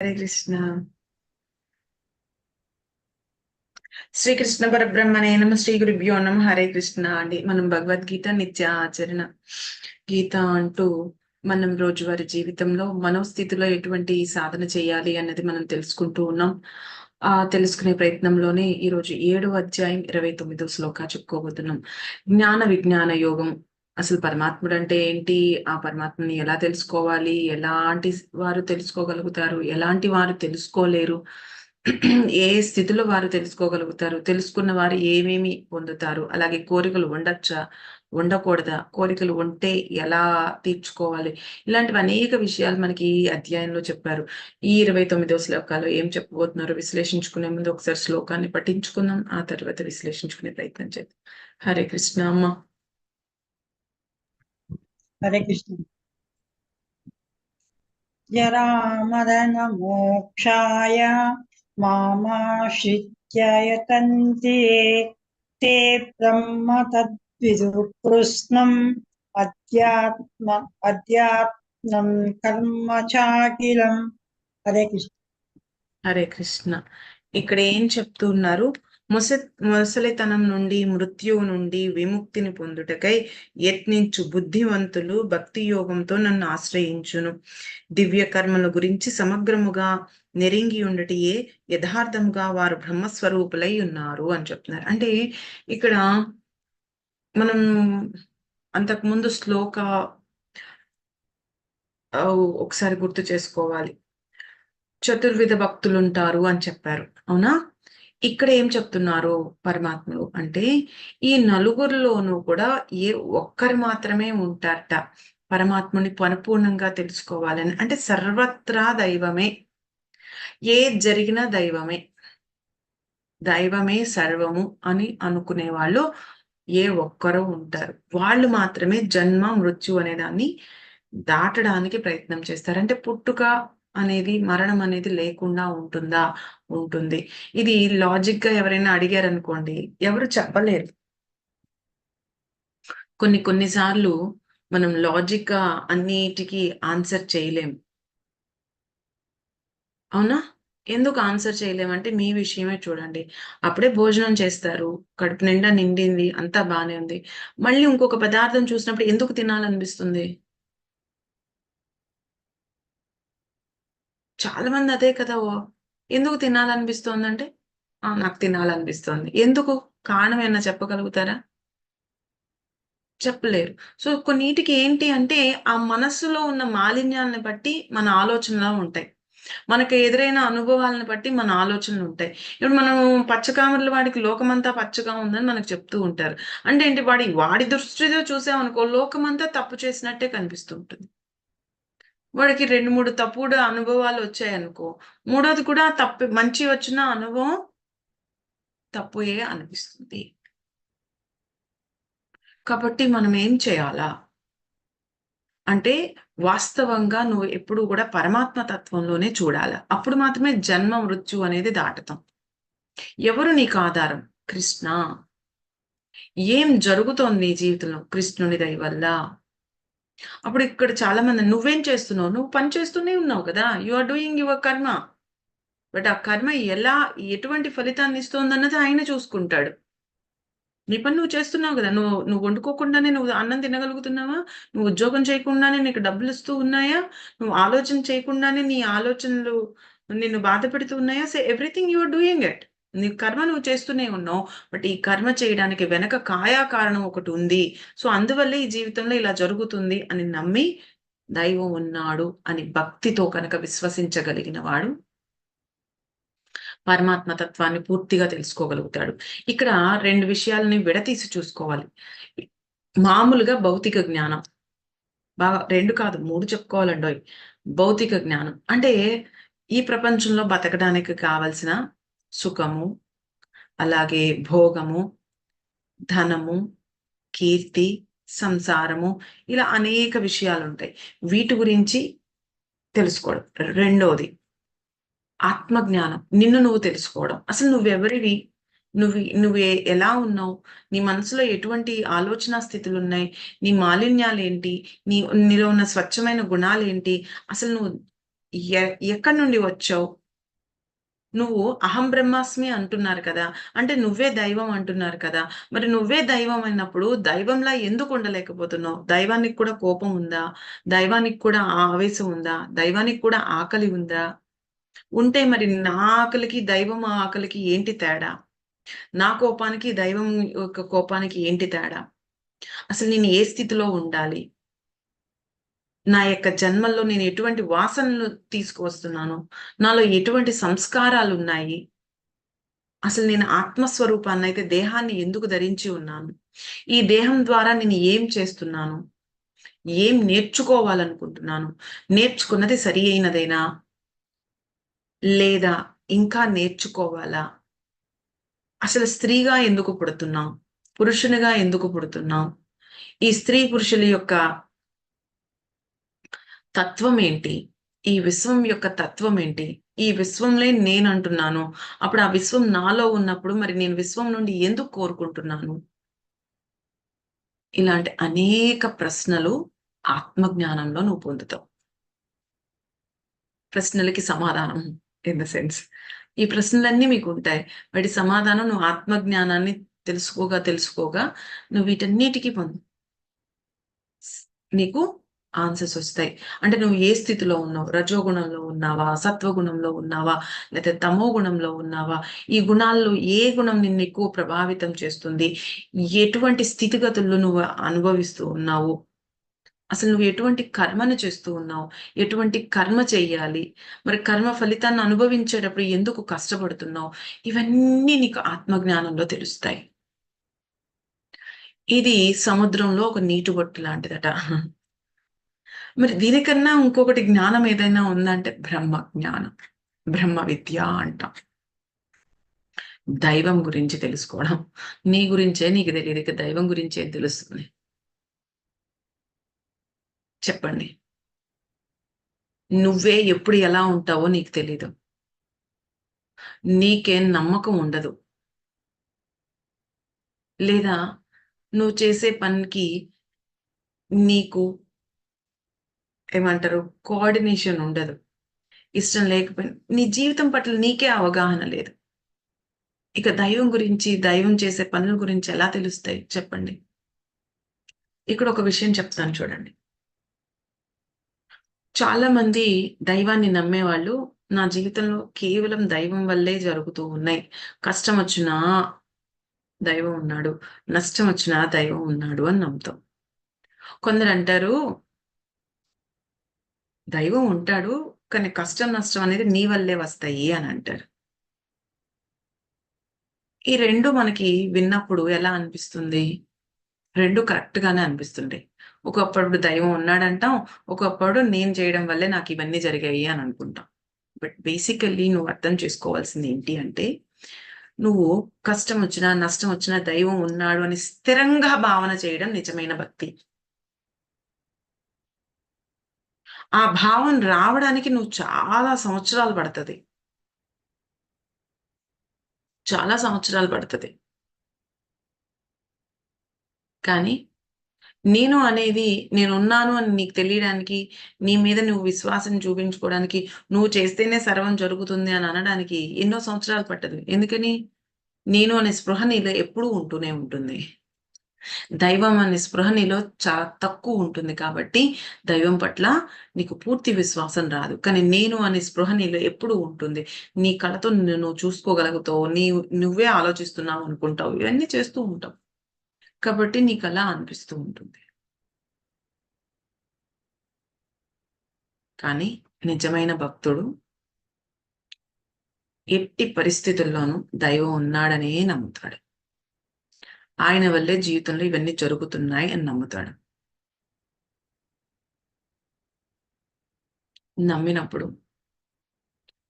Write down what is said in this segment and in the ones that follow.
హరే కృష్ణ శ్రీకృష్ణ పరబ్రహ్మణే నమ శ్రీ గురుభ్యో నమ హరే కృష్ణ అండి. మనం భగవద్గీత నిత్య ఆచరణ గీత అంటూ మనం రోజువారి జీవితంలో మనోస్థితిలో ఎటువంటి సాధన చేయాలి అన్నది మనం తెలుసుకుంటూ ఉన్నాం. ఆ తెలుసుకునే ప్రయత్నంలోనే ఈ రోజు ఏడో అధ్యాయం ఇరవై తొమ్మిదో శ్లోకా చెప్పుకోబోతున్నాం. జ్ఞాన విజ్ఞాన యోగం అసలు పరమాత్ముడు అంటే ఏంటి? ఆ పరమాత్మని ఎలా తెలుసుకోవాలి? ఎలాంటి వారు తెలుసుకోగలుగుతారు? ఎలాంటి వారు తెలుసుకోలేరు? ఏ స్థితిలో వారు తెలుసుకోగలుగుతారు? తెలుసుకున్న వారు ఏమేమి పొందుతారు? అలాగే కోరికలు ఉండొచ్చా? ఉండకూడదా? కోరికలు ఉంటే ఎలా తీర్చుకోవాలి? ఇలాంటివి అనేక విషయాలు మనకి ఈ అధ్యాయంలో చెప్పారు. ఈ ఇరవై తొమ్మిదో శ్లోకాలు ఏం చెప్పబోతున్నారో విశ్లేషించుకునే ముందు ఒకసారి శ్లోకాన్ని పఠించుకుందాం. ఆ తర్వాత విశ్లేషించుకునే ప్రయత్నం చేద్దాం. హరే కృష్ణ అమ్మ. హరే కృష్ణ. జరామరణ మోక్షాయ మామాశ్రిత్యయతంతి తే బ్రహ్మ తద్విదు కృష్ణం అధ్యాత్మ అధ్యాత్మం కర్మ చాకిలం. హరే కృష్ణ. హరే కృష్ణ. ఇక్కడ ఏం చెప్తున్నారు? ముస ముసలితనం నుండి మృత్యువు నుండి విముక్తిని పొందుటకై యత్నించు బుద్ధివంతులు భక్తి యోగంతో నన్ను ఆశ్రయించును. దివ్య కర్మల గురించి సమగ్రముగా నెరింగి ఉండటియే యథార్థముగా వారు బ్రహ్మస్వరూపులై ఉన్నారు అని చెప్తున్నారు. అంటే ఇక్కడ మనం అంతకుముందు శ్లోక ఒకసారి గుర్తు చేసుకోవాలి. చతుర్విధ భక్తులుంటారు అని చెప్పారు. అవునా? ఇక్కడ ఏం చెప్తున్నారు పరమాత్మలు అంటే ఈ నలుగురిలోనూ కూడా ఏ ఒక్కరు మాత్రమే ఉంటారట. పరమాత్ముని పరిపూర్ణంగా తెలుసుకోవాలని. అంటే సర్వత్రా దైవమే. ఏ జరిగిన దైవమే. దైవమే సర్వము అని అనుకునే వాళ్ళు ఏ ఒక్కరో ఉంటారు. వాళ్ళు మాత్రమే జన్మ మృత్యు అనే దాన్ని దాటడానికి ప్రయత్నం చేస్తారు. అంటే పుట్టుక అనేది మరణం అనేది లేకుండా ఉంటుందా? ఉంటుంది. ఇది లాజిక్గా ఎవరైనా అడిగారనుకోండి ఎవరు చెప్పలేరు. కొన్ని కొన్నిసార్లు మనం లాజిక్గా అన్నిటికీ ఆన్సర్ చేయలేం. అవునా? ఎందుకు ఆన్సర్ చేయలేమంటే మీ విషయమే చూడండి. అప్పుడే భోజనం చేస్తారు కడుపు నిండా నిండింది అంతా బాగానే ఉంది. మళ్ళీ ఇంకొక పదార్థం చూసినప్పుడు ఎందుకు తినాలనిపిస్తుంది? చాలా మంది అదే కదా ఎందుకు తినాలనిపిస్తోందంటే? నాకు తినాలనిపిస్తోంది. ఎందుకు? కారణం ఏమైనా చెప్పగలుగుతారా? చెప్పలేరు. సో కొన్నిటికి ఏంటి అంటే ఆ మనస్సులో ఉన్న మాలిన్యాలను బట్టి మన ఆలోచనలు ఉంటాయి. మనకు ఎదురైన అనుభవాలను బట్టి మన ఆలోచనలు ఉంటాయి. ఇప్పుడు మనం పచ్చకామర్ల వాడికి లోకమంతా పచ్చగా ఉందని మనకు చెప్తూ ఉంటారు. అంటే ఏంటి వాడి వాడి దృష్టితో చూసామనుకో లోకమంతా తప్పు చేసినట్టే కనిపిస్తూ ఉంటుంది. వాడికి రెండు మూడు తప్పుడు అనుభవాలు వచ్చాయనుకో మూడోది కూడా తప్పు మంచి వచ్చిన అనుభవం తప్పుయే అనిపిస్తుంది. కాబట్టి మనం ఏం చేయాలా? అంటే వాస్తవంగా నువ్వు ఎప్పుడు కూడా పరమాత్మ తత్వంలోనే చూడాలి? అప్పుడు మాత్రమే జన్మ మృత్యు అనేది దాటుతాం. ఎవరు నీకు ఆధారం? కృష్ణ. ఏం జరుగుతోంది నీ జీవితంలో? కృష్ణుని దయ వల్ల. అప్పుడు ఇక్కడ చాలా మంది నువ్వేం చేస్తున్నావు? నువ్వు పని చేస్తూనే ఉన్నావు కదా. You are doing your karma but ఆ కర్మ ఎలా ఎటువంటి ఫలితాన్ని ఇస్తోందన్నది ఆయన చూసుకుంటాడు. నీ పని నువ్వు చేస్తున్నావు కదా. నువ్వు నువ్వు వండుకోకుండానే నువ్వు అన్నం తినగలుగుతున్నావా? నువ్వు ఉద్యోగం చేయకుండానే నీకు డబ్బులు ఇస్తూ ఉన్నాయా? నువ్వు ఆలోచన చేయకుండానే నీ ఆలోచనలు నిన్ను బాధ పెడుతూ ఉన్నాయా? Say everything you are doing it నీ కర్మ నువ్వు చేస్తూనే ఉన్నావు బట్ ఈ కర్మ చేయడానికి వెనక కాయా కారణం ఒకటి ఉంది. సో అందువల్లే ఈ జీవితంలో ఇలా జరుగుతుంది అని నమ్మి దైవం ఉన్నాడు అని భక్తితో కనుక విశ్వసించగలిగిన వాడు పరమాత్మ తత్వాన్ని పూర్తిగా తెలుసుకోగలుగుతాడు. ఇక్కడ రెండు విషయాలని విడతీసి చూసుకోవాలి. మామూలుగా భౌతిక జ్ఞానం బాగా రెండు కాదు మూడు చెప్పుకోవాలండో భౌతిక జ్ఞానం అంటే ఈ ప్రపంచంలో బతకడానికి కావలసిన సుఖము అలాగే భోగము ధనము కీర్తి సంసారము ఇలా అనేక విషయాలు ఉంటాయి. వీటి గురించి తెలుసుకోవడం. రెండోది ఆత్మజ్ఞానం. నిన్ను నువ్వు తెలుసుకోవడం. అసలు నువ్వెవరివి? నువ్వు నువ్వు ఎలా ఉన్నావు? నీ మనసులో ఎటువంటి ఆలోచన స్థితులు ఉన్నాయి? నీ మాలిన్యాలు ఏంటి? నీ నీలో ఉన్న స్వచ్ఛమైన గుణాలు ఏంటి? అసలు నువ్వు ఎ- ఎక్కడి నుండి వచ్చావు? నువ్వు అహం బ్రహ్మాస్మి అంటున్నారు కదా. అంటే నువ్వే దైవం అంటున్నారు కదా. మరి నువ్వే దైవం అయినప్పుడు దైవంలా ఎందుకు ఉండలేకపోతున్నావు? దైవానికి కూడా కోపం ఉందా? దైవానికి కూడా ఆవేశం ఉందా? దైవానికి కూడా ఆకలి ఉందా? ఉంటే మరి నా ఆకలికి దైవం ఆకలికి ఏంటి తేడా? నా కోపానికి దైవం యొక్క కోపానికి ఏంటి తేడా? అసలు నేను ఏ స్థితిలో ఉండాలి? నా యొక్క జన్మల్లో నేను ఎటువంటి వాసనలు తీసుకువస్తున్నాను నాలో ఎటువంటి సంస్కారాలు ఉన్నాయి అసలు నేను ఆత్మస్వరూపాన్ని అయితే దేహాన్ని ఎందుకు ధరించి ఉన్నాను? ఈ దేహం ద్వారా నేను ఏం చేస్తున్నాను? ఏం నేర్చుకోవాలనుకుంటున్నాను? నేర్చుకున్నది సరి అయినదేనా? లేదా ఇంకా నేర్చుకోవాలా? అసలు స్త్రీగా ఎందుకు పుడుతున్నాం? పురుషునిగా ఎందుకు పుడుతున్నాం? ఈ స్త్రీ పురుషుల యొక్క తత్వం ఏంటి ఈ విశ్వం యొక్క తత్వం ఏంటి ఈ విశ్వంలో నేను అంటున్నాను అప్పుడు ఆ విశ్వం నాలో ఉన్నప్పుడు మరి నేను విశ్వం నుండి ఎందుకు కోరుకుంటున్నాను? ఇలాంటి అనేక ప్రశ్నలు ఆత్మజ్ఞానంలో నువ్వు పొందుతావు. ప్రశ్నలకి సమాధానం ఇన్ ద సెన్స్ ఈ ప్రశ్నలన్నీ మీకు ఉంటాయి. వాటి సమాధానం నువ్వు ఆత్మజ్ఞానాన్ని తెలుసుకోగా తెలుసుకోగా నువ్వు వీటన్నిటికీ పొందు. నీకు ఆన్సర్స్ వస్తాయి. అంటే నువ్వు ఏ స్థితిలో ఉన్నావు? రజోగుణంలో ఉన్నావా? సత్వగుణంలో ఉన్నావా? లేకపోతే తమో గుణంలో ఉన్నావా? ఈ గుణాల్లో ఏ గుణం నిన్ను ఎక్కువ ప్రభావితం చేస్తుంది? ఎటువంటి స్థితిగతుల్లో నువ్వు అనుభవిస్తూ ఉన్నావు? అసలు నువ్వు ఎటువంటి కర్మను చేస్తూ ఉన్నావు? ఎటువంటి కర్మ చేయాలి? మరి కర్మ ఫలితాన్ని అనుభవించేటప్పుడు ఎందుకు కష్టపడుతున్నావు? ఇవన్నీ నీకు ఆత్మజ్ఞానంలో తెలుస్తాయి. ఇది సముద్రంలో ఒక నీటి బొట్టు లాంటిదట. మరి దీనికన్నా ఇంకొకటి జ్ఞానం ఏదైనా ఉందంటే బ్రహ్మ జ్ఞానం. బ్రహ్మ విద్య అంటాం. దైవం గురించి తెలుసుకోవడం. నీ గురించే నీకు తెలియదు ఇక దైవం గురించి ఏం తెలుస్తుంది. చెప్పండి. నువ్వే ఎప్పుడు ఎలా ఉంటావో నీకు తెలీదు. నీకేం నమ్మకం ఉండదు. లేదా నువ్వు చేసే పనికి నీకు ఏమంటారు కోఆర్డినేషన్ ఉండదు. ఇష్టం లేకపోయినా నీ జీవితం పట్ల నీకే అవగాహన లేదు. ఇక దైవం గురించి దైవం చేసే పనుల గురించి ఎలా తెలుస్తాయి చెప్పండి. ఇక్కడ ఒక విషయం చెప్తాను చూడండి. చాలా మంది దైవాన్ని నమ్మేవాళ్ళు నా జీవితంలో కేవలం దైవం వల్లే జరుగుతూ ఉన్నాయి. కష్టం వచ్చినా దైవం ఉన్నాడు నష్టం వచ్చినా దైవం ఉన్నాడు అని నమ్ముతాం. కొందరు అంటారు దైవం ఉంటాడు కానీ కష్టం నష్టం అనేది నీ వల్లే వస్తాయి అని అంటారు. ఈ రెండు మనకి విన్నప్పుడు ఎలా అనిపిస్తుంది? రెండు కరెక్ట్ గానే అనిపిస్తుంటాయి ఒకప్పుడు దైవం ఉన్నాడంటాం ఒకప్పుడు నేను చేయడం వల్లే నాకు ఇవన్నీ జరిగాయి అని అనుకుంటాం. బట్ బేసికల్లీ నువ్వు అర్థం చేసుకోవాల్సింది ఏంటి అంటే నువ్వు కష్టం వచ్చినా నష్టం వచ్చినా దైవం ఉన్నాడు అని స్థిరంగా భావన చేయడం నిజమైన భక్తి. ఆ భావం రావడానికి నువ్వు చాలా సంవత్సరాలు పడుతుంది. చాలా సంవత్సరాలు పడుతుంది. కానీ నేను అనేది నేనున్నాను అని నీకు తెలియడానికి నీ మీద నువ్వు విశ్వాసం చూపించుకోవడానికి నువ్వు చేస్తేనే సర్వం జరుగుతుంది అని అనడానికి ఎన్నో సంవత్సరాలు పట్టదు. ఎందుకని? నేను అనే స్పృహ నీలో ఎప్పుడూ ఉంటూనే ఉంటుంది. దైవం అనే స్పృహ నీలో చాలా తక్కువ ఉంటుంది కాబట్టి దైవం పట్ల నీకు పూర్తి విశ్వాసం రాదు. కానీ నేను అనే స్పృహ నీలో ఎప్పుడు ఉంటుంది. నీ కళతో నువ్వు చూసుకోగలుగుతావు నీ నువ్వే ఆలోచిస్తున్నావు అనుకుంటావు ఇవన్నీ చేస్తూ ఉంటావు. కాబట్టి నీకు అలా అనిపిస్తూ ఉంటుంది. కానీ నిజమైన భక్తుడు ఎట్టి పరిస్థితుల్లోనూ దైవం ఉన్నాడనే నమ్ముతాడు. ఆయన వల్లే జీవితంలో ఇవన్నీ జరుగుతున్నాయి అని నమ్ముతాడు. నమ్మినప్పుడు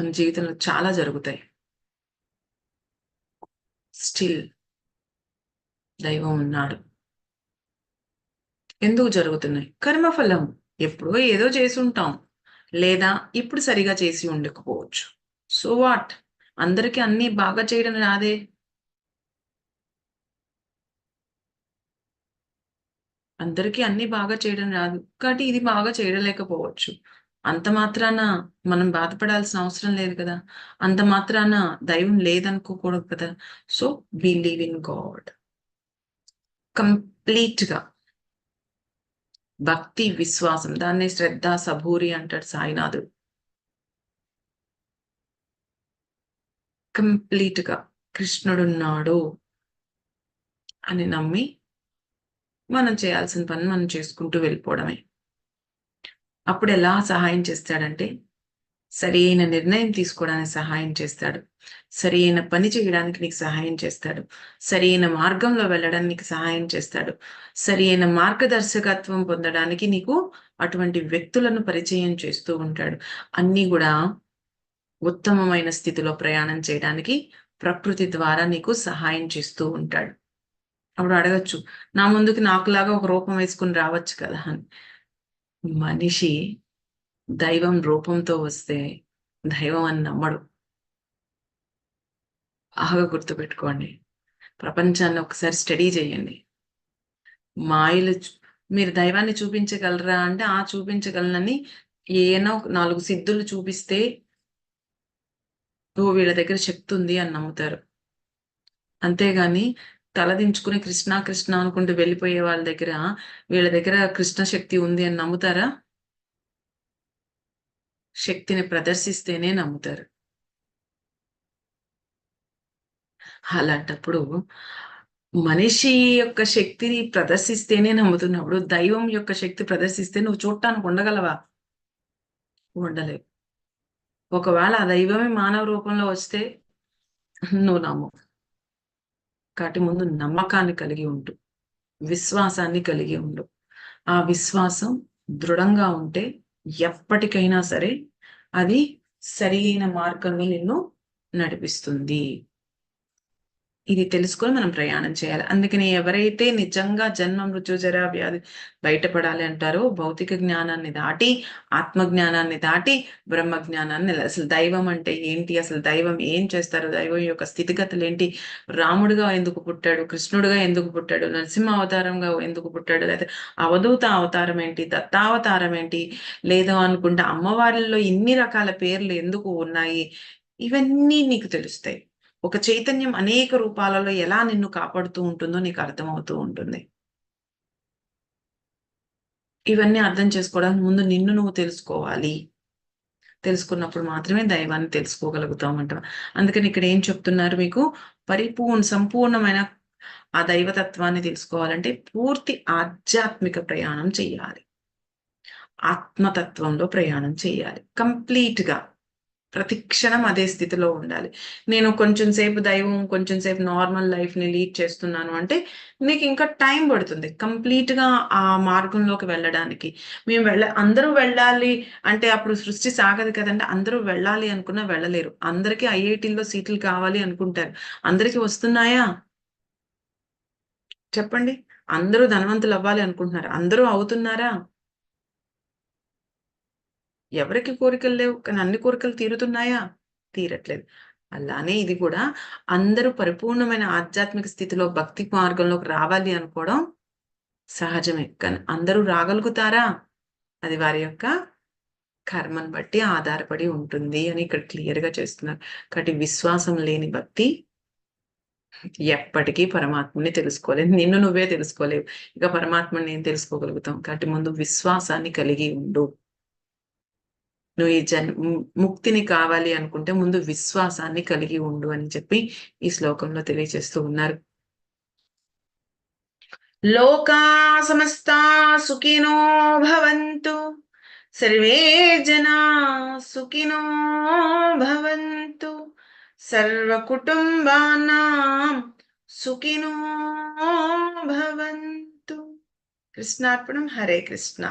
మన జీవితంలో చాలా జరుగుతాయి. స్టిల్ దైవం ఉన్నాడు. ఎందుకు జరుగుతున్నాయి? కర్మఫలం. ఎప్పుడో ఏదో చేసి ఉంటాం. లేదా ఇప్పుడు సరిగా చేసి ఉండకపోవచ్చు. సో వాట్ అందరికీ అన్ని బాగా చేయడం రాదే. అందరికీ అన్ని బాగా చేయడం రాదు. కాబట్టి ఇది బాగా చేయలేకపోవచ్చు. అంత మాత్రాన మనం బాధపడాల్సిన అవసరం లేదు కదా. అంత మాత్రాన దైవం లేదనుకోకూడదు కదా. సో బిలీవ్ ఇన్ గాడ్ కంప్లీట్గా భక్తి విశ్వాసం. దాన్ని శ్రద్ధ సభూరి అంటాడు సాయినాథుడు. కంప్లీట్గా కృష్ణుడున్నాడు అని నమ్మి మనం చేయాల్సిన పని మనం చేసుకుంటూ వెళ్ళిపోవడమే. అప్పుడు ఎలా సహాయం చేస్తాడంటే సరైన నిర్ణయం తీసుకోవడానికి సహాయం చేస్తాడు. సరైన పని చేయడానికి నీకు సహాయం చేస్తాడు. సరైన మార్గంలో వెళ్ళడానికి నీకు సహాయం చేస్తాడు. సరైన మార్గదర్శకత్వం పొందడానికి నీకు అటువంటి వ్యక్తులను పరిచయం చేస్తూ ఉంటాడు. అన్నీ కూడా ఉత్తమమైన స్థితిలో ప్రయాణం చేయడానికి ప్రకృతి ద్వారా నీకు సహాయం చేస్తూ ఉంటాడు. అప్పుడు అడగచ్చు నా ముందుకి నాకులాగా ఒక రూపం వేసుకుని రావచ్చు కదా అని. మనిషి దైవం రూపంతో వస్తే దైవం అని నమ్మడు. బాగా గుర్తుపెట్టుకోండి. ప్రపంచాన్ని ఒకసారి స్టడీ చేయండి. మాయలు మీరు దైవాన్ని చూపించగలరా అంటే ఆ చూపించగలనని ఏనో నాలుగు సిద్ధులు చూపిస్తే ఓ వీళ్ళ దగ్గర శక్తి ఉంది అని నమ్ముతారు. అంతేగాని తలదించుకుని కృష్ణ కృష్ణ అనుకుంటూ వెళ్ళిపోయే వాళ్ళ దగ్గర వీళ్ళ దగ్గర కృష్ణ శక్తి ఉంది అని నమ్ముతారా? శక్తిని ప్రదర్శిస్తేనే నమ్ముతారు. అలాంటప్పుడు మనిషి యొక్క శక్తిని ప్రదర్శిస్తేనే నమ్ముతున్నప్పుడు దైవం యొక్క శక్తి ప్రదర్శిస్తే నువ్వు చూడటానికి ఉండగలవా? ఉండలేవు. ఒకవేళ ఆ దైవమే మానవ రూపంలో వస్తే నువ్వు నమ్ము కాబట్టి ముందు నమ్మకాన్ని కలిగి ఉండు. విశ్వాసాన్ని కలిగి ఉండు. ఆ విశ్వాసం దృఢంగా ఉంటే ఎప్పటికైనా సరే అది సరైన మార్గంలో నిన్ను నడిపిస్తుంది. ఇది తెలుసుకొని మనం ప్రయాణం చేయాలి. అందుకని ఎవరైతే నిజంగా జన్మ మృత్యు జర వ్యాధి బయటపడాలి అంటారో భౌతిక జ్ఞానాన్ని దాటి ఆత్మ జ్ఞానాన్ని దాటి బ్రహ్మ జ్ఞానాన్ని అసలు దైవం అంటే ఏంటి? అసలు దైవం ఏం చేస్తారు? దైవం యొక్క స్థితిగతులు ఏంటి? రాముడుగా ఎందుకు పుట్టాడు? కృష్ణుడుగా ఎందుకు పుట్టాడు? నరసింహ అవతారంగా ఎందుకు పుట్టాడు? లేదా అవధూత అవతారం ఏంటి? దత్తావతారం ఏంటి? లేదో అనుకుంటే అమ్మవారిలో ఇన్ని రకాల పేర్లు ఎందుకు ఉన్నాయి? ఇవన్నీ నీకు తెలుస్తాయి. ఒక చైతన్యం అనేక రూపాలలో ఎలా నిన్ను కాపాడుతూ ఉంటుందో నీకు అర్థమవుతూ ఉంటుంది. ఇవన్నీ అర్థం చేసుకోవడానికి ముందు నిన్ను నువ్వు తెలుసుకోవాలి. తెలుసుకున్నప్పుడు మాత్రమే దైవాన్ని తెలుసుకోగలుగుతాం అంట. అందుకని ఇక్కడ ఏం చెప్తున్నారు మీకు? పరిపూర్ణ సంపూర్ణమైన ఆ దైవతత్వాన్ని తెలుసుకోవాలంటే పూర్తి ఆధ్యాత్మిక ప్రయాణం చేయాలి. ఆత్మతత్వంలో ప్రయాణం చేయాలి. కంప్లీట్గా ప్రతి క్షణం అదే స్థితిలో ఉండాలి. నేను కొంచెం సేపు దైవం కొంచెం సేపు నార్మల్ లైఫ్ని లీడ్ చేస్తున్నాను అంటే నీకు ఇంకా టైం పడుతుంది కంప్లీట్గా ఆ మార్గంలోకి వెళ్ళడానికి. మేము వెళ్ళ అందరూ వెళ్ళాలి అంటే అప్పుడు సృష్టి సాగదు కదండి. అందరూ వెళ్ళాలి అనుకున్నా వెళ్ళలేరు. అందరికీ ఐఐటీల్లో సీట్లు కావాలి అనుకుంటారు. అందరికీ వస్తున్నాయా? చెప్పండి. అందరూ ధనవంతులు అవ్వాలి అనుకుంటున్నారు. అందరూ అవుతున్నారా? ఎవరికి కోరికలు లేవు కానీ అన్ని కోరికలు తీరుతున్నాయా? తీరట్లేదు. అలానే ఇది కూడా అందరూ పరిపూర్ణమైన ఆధ్యాత్మిక స్థితిలో భక్తి మార్గంలోకి రావాలి అనుకోవడం సహజమే. కానీ అందరూ రాగలుగుతారా? అది వారి యొక్క కర్మను బట్టి ఆధారపడి ఉంటుంది అని ఇక్కడ క్లియర్గా చేస్తున్నారు. కాబట్టి విశ్వాసం లేని భక్తి ఎప్పటికీ పరమాత్మని తెలుసుకోలేదు నిన్ను నువ్వే తెలుసుకోలేవు. ఇక పరమాత్మని నేను తెలుసుకోగలుగుతాం. కాబట్టి ముందు విశ్వాసాన్ని కలిగి ఉండు. నువ్వు ఈ జన్ ముక్తిని కావాలి అనుకుంటే ముందు విశ్వాసాన్ని కలిగి ఉండు అని చెప్పి ఈ శ్లోకంలో తెలియజేస్తూ ఉన్నారు. లోకా సమస్తా సుఖినో భవంతు సర్వే జనా సుఖినో భవంతు సర్వ కుటుంబానాం సుఖినో భవంతు. కృష్ణార్పణం హరే కృష్ణ.